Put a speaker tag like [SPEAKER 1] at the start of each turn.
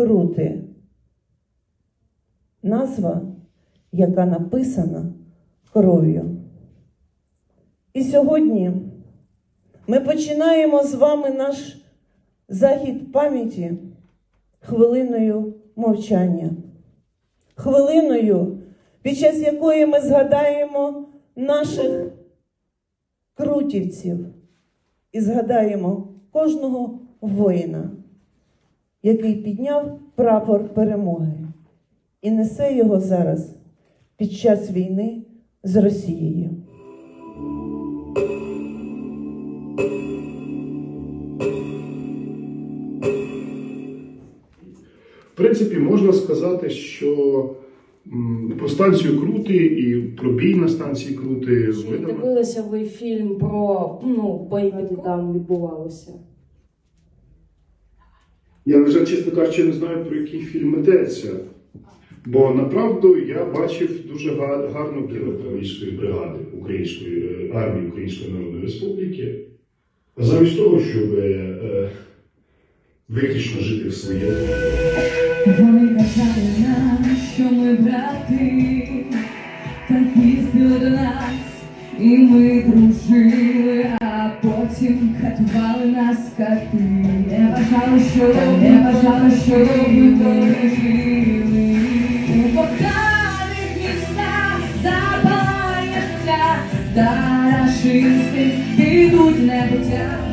[SPEAKER 1] крути. Назва, яка написана кров'ю. І сьогодні ми починаємо з вами наш захід пам'яті хвилиною мовчання. Хвилиною, під час якої ми згадаємо наших крутівців і згадаємо кожного воїна, який підняв прапор перемоги і несе його зараз під час війни з Росією.
[SPEAKER 2] В принципі, можна сказати, що про станцію Крути і про бій на станції Крути
[SPEAKER 3] Чи
[SPEAKER 2] видано.
[SPEAKER 3] дивилися ви фільм про ну, бої, які там відбувалися?
[SPEAKER 2] Я, на жаль, чесно кажучи, не знаю, про який фільм йдеться. Бо направду я бачив дуже га- гарну кіно бригади Української е, армії Української Народної Республіки. А замість того, щоб е, е, виключно жити в своєму.
[SPEAKER 4] Вони казали нам, що ми брати, ми дружили, а потім катували нас кати. Не вважали, що не вважали, що ми дорожили. У повданих містах запалає життя, та рашисти підуть небуття.